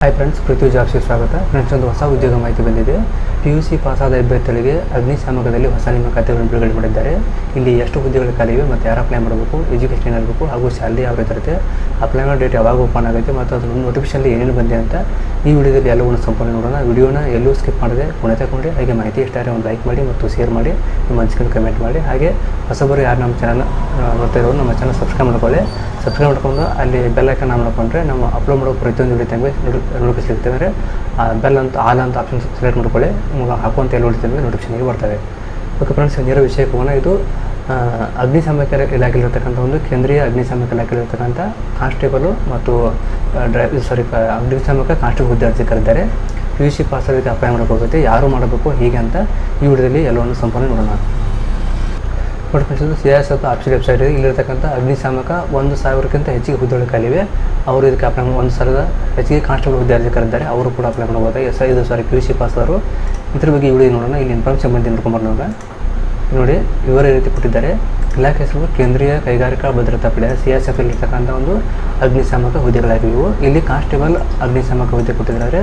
Hi friends ಪೃಥ್ವಿ ಜಾಬ್ಸ್ಗೆ ಸ್ವಾಗತ friends ಒಂದು ಹೊಸ ಉದ್ಯೋಗ ಮಾಹಿತಿ ಬಂದಿದೆ. ಪಿ ಯು ಸಿ ಪಾಸಾದ ಅಭ್ಯರ್ಥಿಗಳಿಗೆ ಅಗ್ನಿಶಾಮಕದಲ್ಲಿ ಹೊಸ ನೇಮಕಾತಿಗಳನ್ನು ಬಿಡುಗಡೆ ಮಾಡಿದ್ದಾರೆ. ಇಲ್ಲಿ ಎಷ್ಟು ಹುದ್ದೆಗಳು ಖಾಲಿವೆ ಮತ್ತು ಯಾರು ಅಪ್ಲೈ ಮಾಡಬೇಕು ಎಜುಕೇಷನ್ ಏನಾಗಬೇಕು ಹಾಗೂ ಸ್ಯಾಲ್ರಿ ಯಾವ ರೀತಿ ಇರುತ್ತೆ ಅಪ್ಲೈ ಮಾಡೋ ಡೇಟ್ ಯಾವಾಗ ಓಪನ್ ಆಗುತ್ತೆ ಮತ್ತು ಅದರ ನೋಟಿಫಿಕೇಶನ್ ಏನೇನು ಬಂದಿದೆ ಅಂತ ಈ ವಿಡಿಯೋದಲ್ಲಿ ಎಲ್ಲವನ್ನು ಸಂಪೂರ್ಣ ನೋಡೋಣ. ವಿಡಿಯೋನ ಎಲ್ಲೂ ಸ್ಕಿಪ್ ಮಾಡದೆ ಕೊನೆ ತಗೊಂಡು ಹಾಗೆ ಮಾಹಿತಿ ಇಷ್ಟ ಆದರೆ ಒಂದು ಲೈಕ್ ಮಾಡಿ ಮತ್ತು ಶೇರ್ ಮಾಡಿ, ನಿಮ್ಮ ಅನಿಸಿಕೊಂಡು ಕಮೆಂಟ್ ಮಾಡಿ. ಹಾಗೆ ಹೊಸಬರು ಯಾರು ನಮ್ಮ ಚಾನಲ್ ನೋಡ್ತಾ ಇರೋರು ನಮ್ಮ ಚಾನಲ್ ಸಬ್ಸ್ಕ್ರೈಬ್ ಮಾಡ್ಕೊಳ್ಳಿ. ಸಬ್ಸ್ಕ್ರೈಬ್ ಮಾಡ್ಕೊಂಡು ಅಲ್ಲಿ ಬೆಲ್ ಐಕನ್ ಆನ್ ಮಾಡ್ಕೊಂಡ್ರೆ ನಾವು ಅಪ್ಲೋಡ್ ಮಾಡೋ ಪ್ರತಿಯೊಂದು ವಿಡಿಯೋ ತಮಗೆ ನೋಡೋಕೆ ಸಿಗ್ತೇವೆ ಅಂದರೆ ಬೆಲ್ ಅಂತ, ಆಲ್ ಅಂತ ಆಪ್ಷನ್ ಸೆಲೆಕ್ಟ್ ಮಾಡ್ಕೊಳ್ಳಿ. ನಿಮ್ಗೆ ಹಾಕುವಂತ ಎಲ್ಲ ನೋಡ್ತೀವಿ ನೋಟಿಫಿಕೇಷನ್ಗೆ ಬರ್ತವೆ. ಓಕೆ ಫ್ರೆಂಡ್ಸ್ ನೇರ ವಿಷಯಕ್ಕೆ ಹೋಗೋಣ ಇದು ಅಗ್ನಿಶಾಮಕ ಇಲಾಖೆಯಲ್ಲಿರ್ತಕ್ಕಂಥ ಒಂದು ಕೇಂದ್ರೀಯ ಅಗ್ನಿಶಾಮಕ ಇಲಾಖೆಯಲ್ಲಿರ್ತಕ್ಕಂಥ ಕಾನ್ಸ್ಟೇಬಲು ಮತ್ತು ಡ್ರೈವ್ ಸಾರಿ ಅಗ್ನಿಶಾಮಕ ಕಾನ್ಸ್ಟೇಬಲ್ ಹುದ್ದೆ ಅರ್ಜಿ ಕರೆದಿದ್ದಾರೆ ಪಿ ಯು ಸಿ ಪಾಸ್ ಆಗಿ ಅಪ್ಲೈ ಮಾಡೋಕ್ಕೋಗುತ್ತೆ ಯಾರು ಮಾಡಬೇಕು, ಹೀಗೆ ಅಂತ ಈ ವಿಡಿಯೋದಲ್ಲಿ ಎಲ್ಲವನ್ನು ಸಂಪೂರ್ಣ ನೋಡೋಣ. But friends C S F office website ಇದೆ ಇಲ್ಲಿರ್ತಕ್ಕಂಥ ಅಗ್ನಿಶಾಮಕ ಒಂದು ಸಾವಿರಕ್ಕಿಂತ ಹೆಚ್ಚಿಗೆ ಹುದ್ದೆಗಳು ಖಾಲಿವೆ. ಅವರು ಇದಕ್ಕೆ ಅಪ್ಲೈ ಒಂದು ಸಾವಿರದ ಹೆಚ್ಚಿಗೆ ಕಾನ್ಸ್ಟೇಬಲ್ ಹುದ್ದೆ ಅರ್ಜಿ ಕರೆದಿದ್ದಾರೆ ಅವರು ಕೂಡ ಅಪ್ಲೈ ಮಾಡಬಹುದು ಎಸ್ ಇದು sorry P U C pass ಅವರು. ಇದ್ರ ಬಗ್ಗೆ ಇವಳಿ ನೋಡೋಣ. ಇಲ್ಲಿ ಇನ್ಫಾರ್ಮೇಷನ್ ಬಂದು ನೋಡ್ಕೊಂಬರ್ ನಾವು ನೋಡಿ, ವಿವರ ರೀತಿ ಕೊಟ್ಟಿದ್ದಾರೆ. ಇಲಾಖೆ ಹೆಸರು ಕೇಂದ್ರೀಯ ಕೈಗಾರಿಕಾ ಭದ್ರತಾ ಪಡೆ ಸಿ ಎಸ್ ಎಫ್ ಅಲ್ಲಿರ್ತಕ್ಕಂಥ ಒಂದು ಅಗ್ನಿಶಾಮಕ ಹುದ್ದೆಗಳಾಗಿವೆ ಇವು. ಇಲ್ಲಿ ಕಾನ್ಸ್ಟೇಬಲ್ ಅಗ್ನಿಶಾಮಕ ಹುದ್ದೆ ಕೊಟ್ಟಿದ್ದಾರೆ.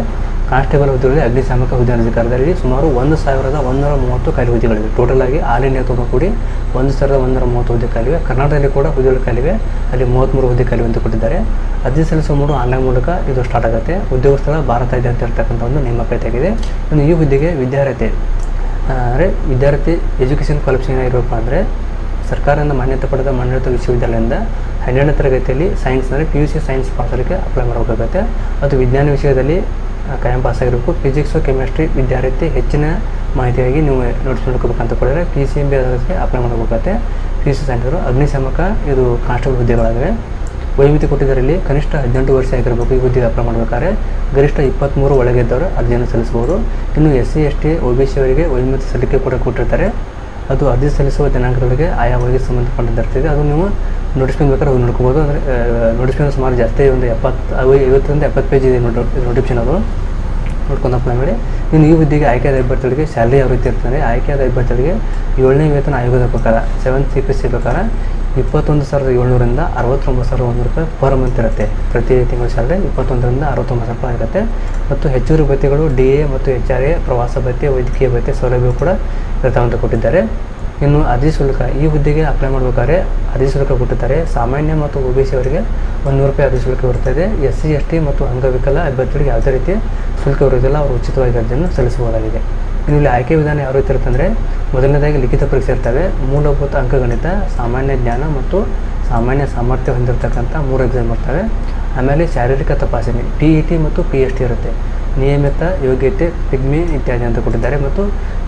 ಕಾನ್ಸ್ಟೇಬಲ್ ಹುದ್ದೆಗಳಲ್ಲಿ ಅಗ್ನಿಶಾಮಕ ಹುದ್ದೆ ಅಧಿಕಾರದಲ್ಲಿ ಸುಮಾರು ಒಂದು ಸಾವಿರದ ಒಂದೂರ ಮೂವತ್ತು ಖಾಲಿ ಹುದ್ದೆಗಳಿವೆ. ಟೋಟಲ್ ಆಗಿ ಆಲ್ ಇಂಡಿಯಾ ತುಂಬ ಕೂಡಿ ಒಂದು ಸಾವಿರದ ಒಂದೂರ ಮೂವತ್ತು ಹುದ್ದೆ ಖಾಲಿವೆ ಕರ್ನಾಟಕದಲ್ಲಿ ಕೂಡ ಹುದ್ದೆಗಳು ಖಾಲಿವೆ ಅಲ್ಲಿ ಮೂವತ್ತ್ಮೂರು ಹುದ್ದೆ ಖಾಲಿ ಅಂತ ಕೊಟ್ಟಿದ್ದಾರೆ. ಅರ್ಜಿ ಸಲ್ಲಿಸುವ ಮೂರು ಆನ್ಲೈನ್ ಮೂಲಕ ಇದು ಸ್ಟಾರ್ಟ್ ಆಗುತ್ತೆ. ಉದ್ಯೋಗ ಸ್ಥಳ ಅಂತ ಇರ್ತಕ್ಕಂಥ ಒಂದು ನೇಮಕಾತಿಯಾಗಿದೆ. ಇನ್ನು ಈ ಹುದ್ದೆಗೆ ವಿದ್ಯಾರ್ಥಿ ಅಂದರೆ ವಿದ್ಯಾರ್ಥಿ ಎಜುಕೇಷನ್ ಕ್ವಾಲಿಫಿಕೇಷನ್ ಇರೋಪ್ಪ ಅಂದರೆ ಸರ್ಕಾರದಿಂದ ಮಾನ್ಯತೆ ಪಡೆದ ಮಂಡಳಿತ ವಿಶ್ವವಿದ್ಯಾಲಯದಿಂದ ಹನ್ನೆರಡನೇ ತರಗತಿಯಲ್ಲಿ ಸೈನ್ಸ್ ಅಂದರೆ ಪಿ ಯು ಸಿ ಸೈನ್ಸ್ ಪಾಸಲಿಕ್ಕೆ ಅಪ್ಲೈ ಮಾಡಬೇಕಾಗುತ್ತೆ. ಮತ್ತು ವಿಜ್ಞಾನ ವಿಷಯದಲ್ಲಿ ಆ, ಕಾಯಂ ಪಾಸ್ ಆಗಿರಬೇಕು ಫಿಸಿಕ್ಸು ಕೆಮಿಸ್ಟ್ರಿ ವಿದ್ಯಾರ್ಥಿ ಹೆಚ್ಚಿನ ಮಾಹಿತಿಯಾಗಿ ನೀವು ನೋಟ್ಸ್ ಮಾಡ್ಕೋಬೇಕಂತ ಕೊಡಿದ್ರೆ ಪಿ ಸಿ ಎಂ ಬಿ ಅದಕ್ಕೆ ಅಪ್ಲೈ ಮಾಡಬೇಕಾಗುತ್ತೆ ಪಿ ಸಿ ಸೆಂಟರು ಅಗ್ನಿಶಾಮಕ ಇದು ಕಾನ್ಸ್ಟೇಬಲ್ ಹುದ್ದೆಗಳಾಗಿವೆ. ವೈಮಿತಿ ಕೊಟ್ಟಿದ್ದರಲ್ಲಿ ಕನಿಷ್ಠ ಹದಿನೆಂಟು ವರ್ಷ ಆಗಿರಬೇಕು ಈ ಹುದ್ದೆಗೆ ಅಪ್ಲೈ ಮಾಡಬೇಕಾದ್ರೆ. ಗರಿಷ್ಠ ಇಪ್ಪತ್ತ್ಮೂರು ಒಳಗಿದ್ದವರು ಅರ್ಜಿಯನ್ನು ಸಲ್ಲಿಸಬಹುದು. ಇನ್ನು S C S T O B C ಅವರಿಗೆ ವೈಮಿತ ಸಲ್ಲಿಕೆ ಕೂಡ ಕೊಟ್ಟಿರ್ತಾರೆ. ಅದು ಅರ್ಜಿ ಸಲ್ಲಿಸುವ ದಿನಾಂಕದೊಳಗೆ ಆಯಾ ವಯಸ್ಸಿಗೆ ಸಂಬಂಧಪಟ್ಟಿರ್ತದೆ ಅದು ನೀವು ನೋಟಿಫಿಕೇಶನ್ ಬೇಕಾದ್ರೆ ಹೋಗಿ ನೋಡ್ಕೋಬೋದು ಅಂದರೆ ನೋಟಿಫಿಕೇಶನ್ ಸುಮಾರು ಜಾಸ್ತಿ ಒಂದು ಎಪ್ಪತ್ತು ಐವ- ಐವತ್ತರಿಂದ ಎಪ್ಪತ್ತು ಪೇಜ್ ಇದೆ ನೋಟಿಫಿಕೇಶನ್ ಅದು. ನೋಡ್ಕೊಂಡು ಅಪ್ಲೈ ಮಾಡಿ ಇನ್ನು ಈ ಹುದ್ದೆಗೆ ಆಯ್ಕೆಯಾದ ಅಭ್ಯರ್ಥಿಗಳಿಗೆ ಸ್ಯಾಲ್ರಿ ಯಾವ ರೀತಿ ಇರ್ತದೆ. ಆಯ್ಕೆಯಾದ ಅಭ್ಯರ್ಥಿಗಳಿಗೆ ಏಳನೇ ವೇತನ ಆಯೋಗದ ಪ್ರಕಾರ ಸೆವೆನ್ ಸಿ ಪಿ ಸಿ ಪ್ರಕಾರ ಇಪ್ಪತ್ತೊಂದು ಸಾವಿರದ ಏಳ್ನೂರಿಂದ ಅರವತ್ತೊಂಬತ್ತು ಸಾವಿರದ ಒಂದು ರೂಪಾಯಿ ಪರ್ ಮಂತ್ ಇರುತ್ತೆ. ಪ್ರತಿ ತಿಂಗಳ ಸ್ಯಾಲ್ರಿ ಇಪ್ಪತ್ತೊಂದರಿಂದ ಅರವತ್ತೊಂಬತ್ತು ಸಾವಿರ ರೂಪಾಯಿ ಇರುತ್ತೆ ಮತ್ತು ಹೆಚ್ಚುವರಿ ಭತ್ಯೆಗಳು ಡಿ ಎ ಮತ್ತು ಎಚ್ ಆರ್ ಎ ಪ್ರವಾಸ ಭತ್ಯೆ, ವೈದ್ಯಕೀಯ ಭತ್ಯೆ ಸೌಲಭ್ಯ ಕೂಡ ಇರ್ತಾವಂತ ಕೊಟ್ಟಿದ್ದಾರೆ. ಇನ್ನು ಅರ್ಜಿ ಶುಲ್ಕ, ಈ ಹುದ್ದೆಗೆ ಅಪ್ಲೈ ಮಾಡಬೇಕಾದ್ರೆ ಅರ್ಜಿ ಶುಲ್ಕ ಕೊಟ್ಟಿದ್ದಾರೆ ಸಾಮಾನ್ಯ ಮತ್ತು ಒ ಬಿ ಸಿ ಅವರಿಗೆ ನೂರು ರೂಪಾಯಿ ಅರ್ಜಿ ಶುಲ್ಕ ಇರುತ್ತದೆ ಎಸ್ ಸಿ, ಎಸ್ ಟಿ ಮತ್ತು ಅಂಗವಿಕಲ ಅಭ್ಯರ್ಥಿಗಳಿಗೆ ಯಾವುದೇ ರೀತಿ ಶುಲ್ಕ ಇರುವುದಿಲ್ಲ. ಅವರು ಉಚಿತವಾಗಿ ಅರ್ಜಿಯನ್ನು ಸಲ್ಲಿಸಬಹುದಾಗಿದೆ. ಇನ್ನು ಇಲ್ಲಿ ಆಯ್ಕೆ ವಿಧಾನ ಯಾವ ರೀತಿ ಇರುತ್ತೆ ಅಂದರೆ ಮೊದಲನೇದಾಗಿ ಲಿಖಿತ ಪರೀಕ್ಷೆ ಇರ್ತವೆ. ಮೂಲಭೂತ ಅಂಕಗಣಿತ ಸಾಮಾನ್ಯ ಜ್ಞಾನ ಮತ್ತು ಸಾಮಾನ್ಯ ಸಾಮರ್ಥ್ಯ ಹೊಂದಿರತಕ್ಕಂಥ ಮೂರು ಎಕ್ಸಾಮ್ ಬರ್ತವೆ ಆಮೇಲೆ ಶಾರೀರಿಕ ತಪಾಸಣೆ ಟಿ ಇ ಟಿ ಮತ್ತು ಪಿ ಎಚ್ ಟಿ ಇರುತ್ತೆ. ನಿಯಮಿತ, ಯೋಗ್ಯತೆ, ಪಿಗ್ಮಿ ಇತ್ಯಾದಿ ಅಂತ ಕೊಟ್ಟಿದ್ದಾರೆ. ಮತ್ತು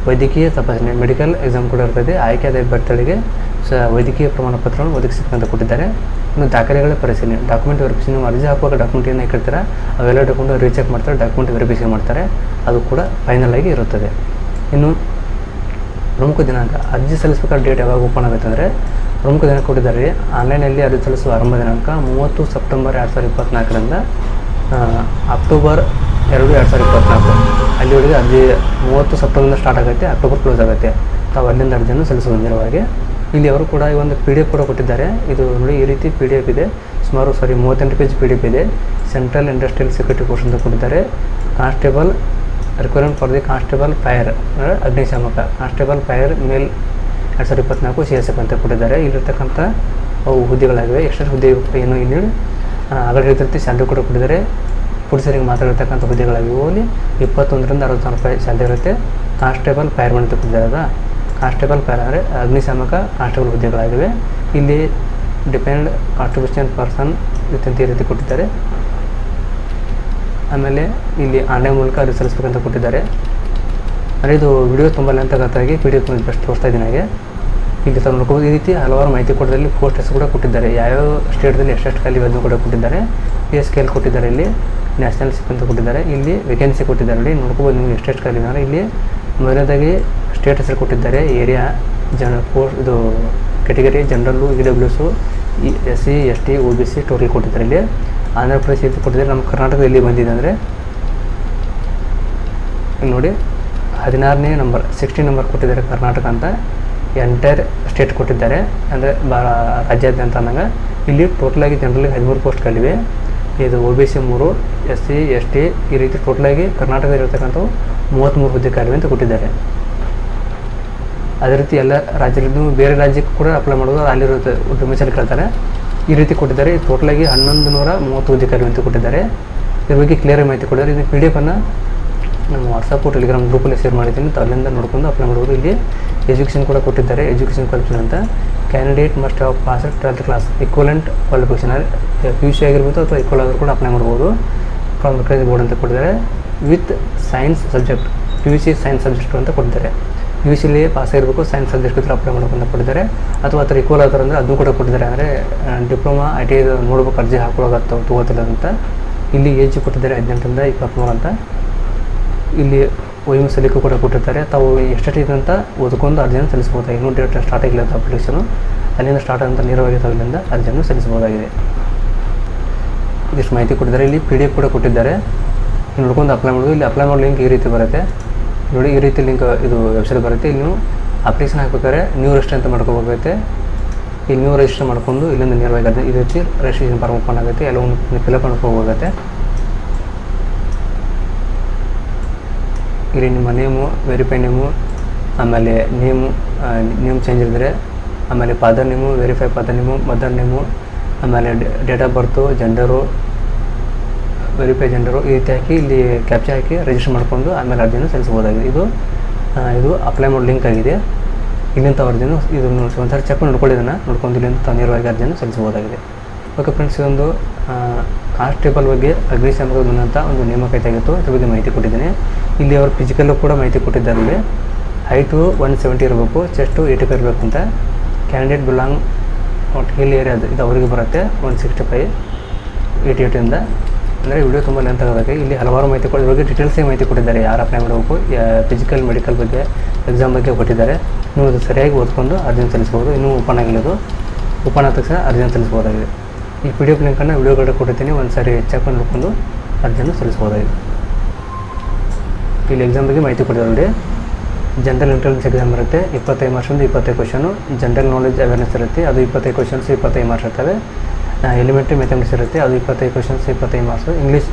ವೈದ್ಯಕೀಯ ತಪಾಸಣೆ ಮೆಡಿಕಲ್ ಎಕ್ಸಾಮ್ ಕೂಡ ಇರ್ತದೆ ಆಯ್ಕೆಯಾದ ಅಭ್ಯರ್ಥಿಗಳಿಗೆ ಸ ವೈದ್ಯಕೀಯ ಪ್ರಮಾಣ ಪತ್ರವನ್ನು ಒದಗಿಸಬೇಕಂತ ಕೊಟ್ಟಿದ್ದಾರೆ. ಇನ್ನು ದಾಖಲೆಗಳ ಪರಿಶೀಲನೆ ಡಾಕ್ಯುಮೆಂಟ್ ವೆರಿಫಿಕೇಷನ್ ಅರ್ಜಿ ಹಾಕುವಾಗ ಡಾಕ್ಯುಮೆಂಟ್ ಏನು ಇಟ್ಟಿರ್ತೀರ ಅವೆಲ್ಲ ಡಾಕ್ಯುಮೆಂಟ್ ರೀಚೆಕ್ ಮಾಡ್ತಾರೆ ಡಾಕ್ಯುಮೆಂಟ್ ವೆರಿಫಿಕೇಷನ್ ಮಾಡ್ತಾರೆ. ಅದು ಕೂಡ ಫೈನಲ್ ಆಗಿ ಇರುತ್ತದೆ. ಇನ್ನು ಪ್ರಮುಖ ದಿನಾಂಕ, ಅರ್ಜಿ ಸಲ್ಲಿಸಬೇಕಾದ ಡೇಟ್ ಯಾವಾಗ ಓಪನ್ ಆಗುತ್ತೆ ಅಂದರೆ, ಪ್ರಮುಖ ದಿನಾಂಕ ಕೊಟ್ಟಿದ್ದಾರೆ. ಆನ್ಲೈನಲ್ಲಿ ಅರ್ಜಿ ಸಲ್ಲಿಸುವ ಆರಂಭ ದಿನಾಂಕ ಮೂವತ್ತು ಸೆಪ್ಟೆಂಬರ್ ಎರಡು ಸಾವಿರದ ಇಪ್ಪತ್ತ್ನಾಲ್ಕರಿಂದ ಅಕ್ಟೋಬರ್ ಎರಡು ಎರಡು ಸಾವಿರದ ಇಪ್ಪತ್ನಾಲ್ಕು. ಅಲ್ಲಿವರೆಗೆ ಅರ್ಜಿ ಮೂವತ್ತು ಸೆಪ್ಟೆಂಬರಿಂದ ಸ್ಟಾರ್ಟ್ ಆಗುತ್ತೆ ಅಕ್ಟೋಬರ್ ಕ್ಲೋಸ್ ಆಗುತ್ತೆ ತಾವು ಅಲ್ಲಿಂದ ಅರ್ಜಿಯನ್ನು ಸಲ್ಲಿಸುವ ನೇರವಾಗಿ ಇಲ್ಲಿ ಅವರು ಕೂಡ ಈ ಒಂದು ಪಿ ಡಿ ಎಫ್ ಕೂಡ ಕೊಟ್ಟಿದ್ದಾರೆ. ಇದು ನೋಡಿ ಈ ರೀತಿ ಪಿ ಡಿ ಎಫ್ ಇದೆ. ಸುಮಾರು ಸಾರಿ ಮೂವತ್ತೆಂಟು ಪೇಜ್ ಪಿ ಡಿ ಎಫ್ ಇದೆ. ಸೆಂಟ್ರಲ್ ಇಂಡಸ್ಟ್ರಿಯಲ್ ಸೆಕ್ಯೂರಿಟಿ ಕೋರ್ಸ್ ಅಂತ ಕೊಟ್ಟಿದ್ದಾರೆ. Constable requirement for the constable fire ಅಂದರೆ ಅಗ್ನಿಶಾಮಕ. ಕಾನ್ಸ್ಟೇಬಲ್ ಫೈರ್ ಮೇಲ್ ಎರಡು ಸಾವಿರದ ಇಪ್ಪತ್ನಾಲ್ಕು ಸಿ ಎಸ್ ಎಫ್ ಅಂತ ಕೊಟ್ಟಿದ್ದಾರೆ. ಇಲ್ಲಿರ್ತಕ್ಕಂಥ ಅವು ಹುದ್ದೆಗಳಾಗಿವೆ. ಎಷ್ಟೆಷ್ಟು ಹುದ್ದೆ ಏನು ಇಲ್ಲಿ ಆಗಲೇ ಹೇಳ್ತಿರ್ತಿ ಸ್ಯಾಲ್ರಿ ಕೂಡ ಕೊಟ್ಟಿದ್ದಾರೆ. ಪುರುಷರಿಗೆ ಮಾತ್ರ ಇರ್ತಕ್ಕಂಥ ಹುದ್ದೆಗಳಾಗಿವೆ. ಇಪ್ಪತ್ತೊಂದರಿಂದ ಅರವತ್ತು ಸಾವಿರ ರೂಪಾಯಿ ಸ್ಯಾಲ್ರಿ ಇರುತ್ತೆ. ಕಾನ್ಸ್ಟೇಬಲ್ ಫೈರ್ಮನ್ ಅಂತ ಹುದ್ದೆ ಅದ ಕಾನ್ಸ್ಟೇಬಲ್ ಫೈರ್ ಅಂದರೆ ಅಗ್ನಿಶಾಮಕ ಕಾನ್ಸ್ಟೇಬಲ್ ಹುದ್ದೆಗಳಾಗಿವೆ. ಇಲ್ಲಿ ಡಿಪೆಂಡ್ ಕಾಂಟ್ರಿಬ್ಯೂಷನ್ ಪರ್ಸನ್ ಈ ರೀತಿ ಕೊಟ್ಟಿದ್ದಾರೆ. ಆಮೇಲೆ ಇಲ್ಲಿ ಆನ್ಲೈನ್ ಮೂಲಕ ಅರ್ಜಿ ಸಲ್ಲಿಸಬೇಕಂತ ಕೊಟ್ಟಿದ್ದಾರೆ. ಅಂದರೆ ಇದು ವಿಡಿಯೋ ತುಂಬ ಲೆಂತ್ ಡಿ ಎಫ್ ಬೆಸ್ಟ್ ತೋರಿಸ್ತಾ ಇದ್ದೀನಿ ಹಾಗೆ. ಇಲ್ಲಿ ತಾವು ನೋಡ್ಕೋಬೋದು. ಈ ರೀತಿ ಹಲವಾರು ಮಾಹಿತಿ ಕೊಟ್ಟದಲ್ಲಿ ಪೋಸ್ಟರ್ಸ್ ಕೂಡ ಕೊಟ್ಟಿದ್ದಾರೆ. ಯಾವ್ಯಾವ ಸ್ಟೇಟ್ದಲ್ಲಿ ಎಷ್ಟೆಷ್ಟು ಖಾಲಿ ಅದನ್ನು ಕೂಡ ಕೊಟ್ಟಿದ್ದಾರೆ. ಪಿ ಎಸ್ ಕೆಲ್ ಕೊಟ್ಟಿದ್ದಾರೆ ಇಲ್ಲಿ. ನ್ಯಾಷನಲ್ ಸಿಪ್ ಅಂತ ಕೊಟ್ಟಿದ್ದಾರೆ ಇಲ್ಲಿ ವೇಕೆನ್ಸಿ ಕೊಟ್ಟಿದ್ದಾರೆ ಇಲ್ಲಿ ನೋಡ್ಕೋಬೋದು ನಿಮಗೆ ಎಷ್ಟೆಷ್ಟು ಖಾಲಿ ಅಂದರೆ ಇಲ್ಲಿ ಮೊದಲನೇದಾಗಿ ಸ್ಟೇಟ್ ಹೆಸರು ಕೊಟ್ಟಿದ್ದಾರೆ. ಏರಿಯಾ ಜನ ಪೋಸ್ಟ್ ಇದು category general E W S E S C S T O B C total ಕೊಟ್ಟಿದ್ದಾರೆ ಇಲ್ಲಿ. ಆಂಧ್ರ ಪ್ರದೇಶ ಇದು ಕೊಟ್ಟಿದ್ದಾರೆ. ನಮ್ಮ ಕರ್ನಾಟಕದಲ್ಲಿ ಬಂದಿದೆ ಅಂದರೆ, ನೋಡಿ, ಹದಿನಾರನೇ ನಂಬರ್ ಸಿಕ್ಸ್ಟಿ ನಂಬರ್ ಕೊಟ್ಟಿದ್ದಾರೆ ಕರ್ನಾಟಕ ಅಂತ. ಎಂಟೈರ್ ಸ್ಟೇಟ್ ಕೊಟ್ಟಿದ್ದಾರೆ. ಅಂದರೆ ಬಾ, ರಾಜ್ಯಾದ್ಯಂತ ಅಂದಾಗ ಇಲ್ಲಿ ಟೋಟಲಾಗಿ ಜನರಲ್ಲಿ ಹದಿಮೂರು ಪೋಸ್ಟ್ಗಳಿವೆ ಇದು ಒ ಬಿ ಸಿ ಮೂರು ಎಸ್ ಸಿ ಎಸ್ ಟಿ ಈ ರೀತಿ ಟೋಟಲಾಗಿ ಕರ್ನಾಟಕದಲ್ಲಿರ್ತಕ್ಕಂಥವು ಮೂವತ್ತ್ಮೂರು ಹುದ್ದೆ ಖಾಲಿ ಅಂತ ಕೊಟ್ಟಿದ್ದಾರೆ. ಅದೇ ರೀತಿ ಎಲ್ಲ ರಾಜ್ಯದಲ್ಲೂ ಬೇರೆ ರಾಜ್ಯಕ್ಕೆ ಕೂಡ ಅಪ್ಲೈ ಮಾಡೋದು ಅಲ್ಲಿರೋ ಉದ್ಯಮಿಸಲು ಕೇಳ್ತಾರೆ. ಈ ರೀತಿ ಕೊಟ್ಟಿದ್ದಾರೆ ಟೋಟಲಾಗಿ ಹನ್ನೊಂದು ನೂರ ಮೂವತ್ತು ಹುದ್ದೆ ಖಾಲಿ ಅಂತ ಕೊಟ್ಟಿದ್ದಾರೆ. ಇದ್ರ ಬಗ್ಗೆ ಕ್ಲಿಯರ್ ಮಾಹಿತಿ ಕೊಟ್ಟಿದ್ದಾರೆ ಇದು ಪಿ ಡಿ ಎಫನ್ನು ನಮ್ಮ ವಾಟ್ಸಪ್ಪು ಟೆಲಿಗ್ರಾಮ್ ಗ್ರೂಪಲ್ಲಿ ಶೇರ್ ಮಾಡಿದ್ದೀನಿ ಅಲ್ಲಿಂದ ನೋಡ್ಕೊಂಡು ಅಪ್ಲೈ ಮಾಡ್ಬೋದು ಇಲ್ಲಿ ಎಜುಕೇಷನ್ ಕೂಡ ಕೊಟ್ಟಿದ್ದಾರೆ ಎಜುಕೇಷನ್ ಕಲ್ಪನೆ ಅಂತ candidate must have pass twelfth class equivalent qualification P U C ಆಗಿರ್ಬೋದು ಅಥವಾ ಇಕ್ವಲ್ ಆದರೂ ಕೂಡ ಅಪ್ಲೈ ಮಾಡ್ಬೋದು. ಫ್ರಮ್ ಬೋರ್ಡ್ ಅಂತ ಕೊಟ್ಟಿದ್ದಾರೆ. With science subject P U C science subject ಅಂತ ಕೊಟ್ಟಿದ್ದಾರೆ. ಪಿ ಯು ಸಿಲಿ ಪಾಸ್ ಆಗಿರಬೇಕು ಸೈನ್ಸ್ ಸಬ್ಜೆಕ್ಟ್ ಇದ್ರೆ ಅಪ್ಲೈ ಮಾಡಬೇಕು ಅಂತ ಕೊಟ್ಟಿದ್ದಾರೆ. ಅಥವಾ ಅದರ ಈಕ್ವಲ್ ಆದ್ರೆ ಅಂದರೆ ಅದನ್ನು ಕೂಡ ಕೊಟ್ಟಿದ್ದಾರೆ. ಅಂದರೆ ಡಿಪ್ಲೊಮಾ ಐ ಟಿ ನೋಡ್ಬೇಕು, ಅರ್ಜಿ ಹಾಕೊಳ್ಳೋಗತ್ತ ತಗೋತಿಲ್ಲ ಅಂತ. ಇಲ್ಲಿ ಏಜ್ ಕೊಟ್ಟಿದ್ದಾರೆ ಹದಿನೆಂಟರಿಂದ ಇಪ್ಪತ್ತ್ಮೂರು ಅಂತ. ಇಲ್ಲಿ ಸಲಿಕೆ ಕೂಡ ಕೊಟ್ಟಿರ್ತಾರೆ. ತಾವು ಎಷ್ಟೆಷ್ಟು ಅಂತ ಓದ್ಕೊಂಡು ಅರ್ಜಿಯನ್ನು ಸಲ್ಲಿಸ್ಬೋದು ಇನ್ನೂ ಡೇಟ್ ಸ್ಟಾರ್ಟ್ ಆಗಿಲ್ಲ ಅಂತ ಅಪ್ಲಿಕೇಶನು ಅಲ್ಲಿಂದ ಸ್ಟಾರ್ಟ್ ಅಂತ ನೇರವಾಗಿ ಅಲ್ಲಿಂದ ಅರ್ಜಿಯನ್ನು ಸಲ್ಲಿಸಬಹುದಾಗಿದೆ. ಇದಿಷ್ಟು ಮಾಹಿತಿ ಕೊಟ್ಟಿದ್ದಾರೆ. ಇಲ್ಲಿ ಪಿ ಡಿ ಎಫ್ ಕೂಡ ಕೊಟ್ಟಿದ್ದಾರೆ. ನೋಡ್ಕೊಂಡು ಅಪ್ಲೈ ಮಾಡೋದು ಇಲ್ಲಿ ಅಪ್ಲೈ ಮಾಡೋ ಲಿಂಕ್ ಈ ರೀತಿ ಬರುತ್ತೆ. ನೋಡಿ, ಈ ರೀತಿ ಲಿಂಕ್ ಇದು ವೆಬ್ಸೈಟ್ ಬರುತ್ತೆ. ಇಲ್ಲಿ ನೀವು ಅಪ್ಲಿಕೇಶನ್ ಹಾಕ್ಬೇಕಾದ್ರೆ ನ್ಯೂ ರಿಜಿಸ್ಟರ್ ಅಂತ ಮಾಡ್ಕೋಬೇಕಾಗುತ್ತೆ. ಇಲ್ಲಿ ನ್ಯೂ ರಿಜಿಸ್ಟರ್ ಮಾಡ್ಕೊಂಡು ಇಲ್ಲಿಂದ ನೇರವಾಗಿ ಅದೇ ಈ ರೀತಿ ರಿಜಿಸ್ಟ್ರೇಷನ್ ಫಾರ್ಮ್ ಓಪನ್ ಆಗುತ್ತೆ. ಎಲ್ಲವನ್ನು ಫಿಲಪ್ ಮಾಡ್ಕೋಬೇಕಾಗುತ್ತೆ. ಇಲ್ಲಿ ನಿಮ್ಮ ನೇಮು ವೆರಿಫೈ ನೇಮು, ಆಮೇಲೆ ನೇಮು ನೇಮ್ ಚೇಂಜ್ ಇದ್ದರೆ ಆಮೇಲೆ father name verify father name mother name, ಆಮೇಲೆ date of birth gender verify gender ಈ ರೀತಿ ಹಾಕಿ ಇಲ್ಲಿ ಕ್ಯಾಪ್ಚರ್ ಹಾಕಿ ರಿಜಿಸ್ಟರ್ ಮಾಡಿಕೊಂಡು ಆಮೇಲೆ ಅರ್ಜಿಯನ್ನು ಸಲ್ಲಿಸಬಹುದಾಗಿದೆ. ಇದು ಇದು ಅಪ್ಲೈ ಮಾಡೋ ಲಿಂಕ್ ಆಗಿದೆ. ಇಲ್ಲಿಂದ ಅರ್ಜಿಯನ್ನು ಇದನ್ನು ಒಂದ್ಸರಿ ಚೆಕ್ ನೋಡ್ಕೊಳ್ಳಿ ನೋಡ್ಕೊಂಡು ಇಲ್ಲಿಂದ ನೇರವಾಗಿ ಅರ್ಜಿಯನ್ನು ಸಲ್ಲಿಸಬಹುದಾಗಿದೆ. ಓಕೆ ಫ್ರೆಂಡ್ಸ್ ಇದೊಂದು ಕಾನ್ಸ್ಟೇಬಲ್ ಬಗ್ಗೆ ಅಗ್ನಿಶಾಮಕ ಬಂದಂಥ ಒಂದು ನೇಮಕ ಆಗಿತ್ತು. ಬಗ್ಗೆ ಮಾಹಿತಿ ಕೊಟ್ಟಿದ್ದೀನಿ. ಇಲ್ಲಿ ಅವರು ಫಿಸಿಕಲ್ಲು ಕೂಡ ಮಾಹಿತಿ ಕೊಟ್ಟಿದ್ದಾರೆ ಹೈಟು ಒನ್ ಸೆವೆಂಟಿ ಇರಬೇಕು ಚೆಸ್ಟು ಏಯ್ಟಿ ಫೈವ್ ಇರಬೇಕು ಅಂತ ಕ್ಯಾಂಡಿಡೇಟ್ ಬಿಲಾಂಗ್ ಒಟ್ಟು ಹಿಲ್ ಏರಿಯಾದ ಇದು ಅವರಿಗೆ ಬರುತ್ತೆ ಒನ್ ಸಿಕ್ಸ್ಟಿ ಫೈವ್ ಏಯ್ಟಿ ಏಯ್ಟಿಂದ ಅಂದರೆ ವಿಡಿಯೋ ತುಂಬ ಲೆಂತ್ ಆಗೋದಕ್ಕೆ ಇಲ್ಲಿ ಹಲವಾರು ಮಾಹಿತಿ ಕೊಡೋದ್ರ ಬಗ್ಗೆ ಡೀಟೇಲ್ಸೇ ಮಾಹಿತಿ ಕೊಟ್ಟಿದ್ದಾರೆ. ಯಾರು ಅಪ್ಲೈ ಮಾಡಬೇಕು ಫಿಸಿಕಲ್ ಮೆಡಿಕಲ್ ಬಗ್ಗೆ ಎಕ್ಸಾಮ್ ಬಗ್ಗೆ ಕೊಟ್ಟಿದ್ದಾರೆ. ನೀವು ಅದು ಸರಿಯಾಗಿ ಓದ್ಕೊಂಡು ಅರ್ಜಿನ ಸಲ್ಲಿಸ್ಬೋದು ಇನ್ನೂ ಓಪನ್ ಆಗಿರೋದು ಓಪನ್ ಆದ ತಕ್ಷಣ ಅರ್ಜಿನ ಸಲ್ಲಿಸ್ಬೋದಾಗಿದೆ ಈ ಪಿ ಡಿ ಎಫ್ ಲಿಂಕನ್ನು ವಿಡಿಯೋಗಡೆ ಕೊಟ್ಟಿರ್ತೀನಿ. ಒಂದು ಸಾರಿ ಚೆಕ್ ಮಾಡಿಕೊಂಡು ಅರ್ಜಿಯನ್ನು ಸಲ್ಲಿಸ್ಬೋದಾಗಿದೆ ಇಲ್ಲಿ ಎಕ್ಸಾಮ್ ಬಗ್ಗೆ ಮಾಹಿತಿ ಕೊಟ್ಟಿದ್ದಾರೆ ನೋಡಿ. ಜನರಲ್ ಇಂಟೆಲಿಜೆನ್ಸ್ ಎಕ್ಸಾಮ್ ಇರುತ್ತೆ. ಇಪ್ಪತ್ತೈದು ಮಾರ್ಕ್ಸಿಂದ ಇಪ್ಪತ್ತೈದು ಕ್ವಶನು ಜನರಲ್ ನಾಲೆಜ್ ಅವೇರ್ನೆಸ್ ಇರುತ್ತೆ. ಅದು ಇಪ್ಪತ್ತೈದು ಕ್ವಶನ್ಸ್ ಇಪ್ಪತ್ತೈದು ಮಾರ್ಕ್ಸ್ ಇರ್ತವೆ. ಎಲಿಮೆಂಟ್ರಿ ಮೆಥಮೆಟಿಕ್ಸ್ ಇರುತ್ತೆ. ಅದು ಇಪ್ಪತ್ತೈದು ಕ್ವಶನ್ಸ್ ಇಪ್ಪತ್ತೈದು marks English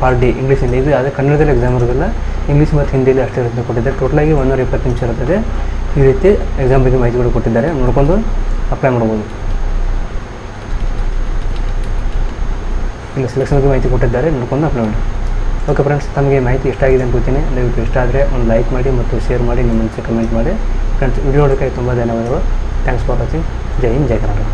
part D English Hindi. ಇದು ಅದೇ ಕನ್ನಡದಲ್ಲಿ ಎಕ್ಸಾಮ್ ಇರೋದಿಲ್ಲ ಇಂಗ್ಲೀಷ್ ಮತ್ತು ಹಿಂದಿಯಲ್ಲಿ ಅಷ್ಟೇ ಇರುತ್ತೆ ಕೊಟ್ಟಿದ್ದಾರೆ. ಟೋಟಲಾಗಿ ಒಂದೂರ ಇಪ್ಪತ್ತು ನಿಮಿಷ ಇರ್ತದೆ ಈ ರೀತಿ ಎಕ್ಸಾಮ್ ಬಗ್ಗೆ ಮಾಹಿತಿಗಳು ಕೊಟ್ಟಿದ್ದಾರೆ. ನೋಡ್ಕೊಂಡು ಅಪ್ಲೈ ಮಾಡ್ಬೋದು. ಇಲ್ಲ ಸೆಲೆಕ್ಷನ್ ಬಗ್ಗೆ ಮಾಹಿತಿ ಕೊಟ್ಟಿದ್ದಾರೆ. ನೋಡ್ಕೊಂಡು ಅಪ್ಲೈ ಮಾಡಿ. ಓಕೆ ಫ್ರೆಂಡ್ಸ್ ತಮಗೆ ಮಾಹಿತಿ ಇಷ್ಟ ಆಗಿದೆ ಅಂತೀನಿ ದಯವಿಟ್ಟು ಇಷ್ಟ ಆದರೆ ಒಂದು ಲೈಕ್ ಮಾಡಿ ಮತ್ತು ಶೇರ್ ಮಾಡಿ, ನಿಮ್ಮ ಮನಸ್ಸಿಗೆ ಕಮೆಂಟ್ ಮಾಡಿ. ಫ್ರೆಂಡ್ಸ್ ವಿಡಿಯೋ ನೋಡೋಕ್ಕೆ ತುಂಬ ಧನ್ಯವಾದಗಳು. Thanks for watching Jai Hind, Jai Karnataka.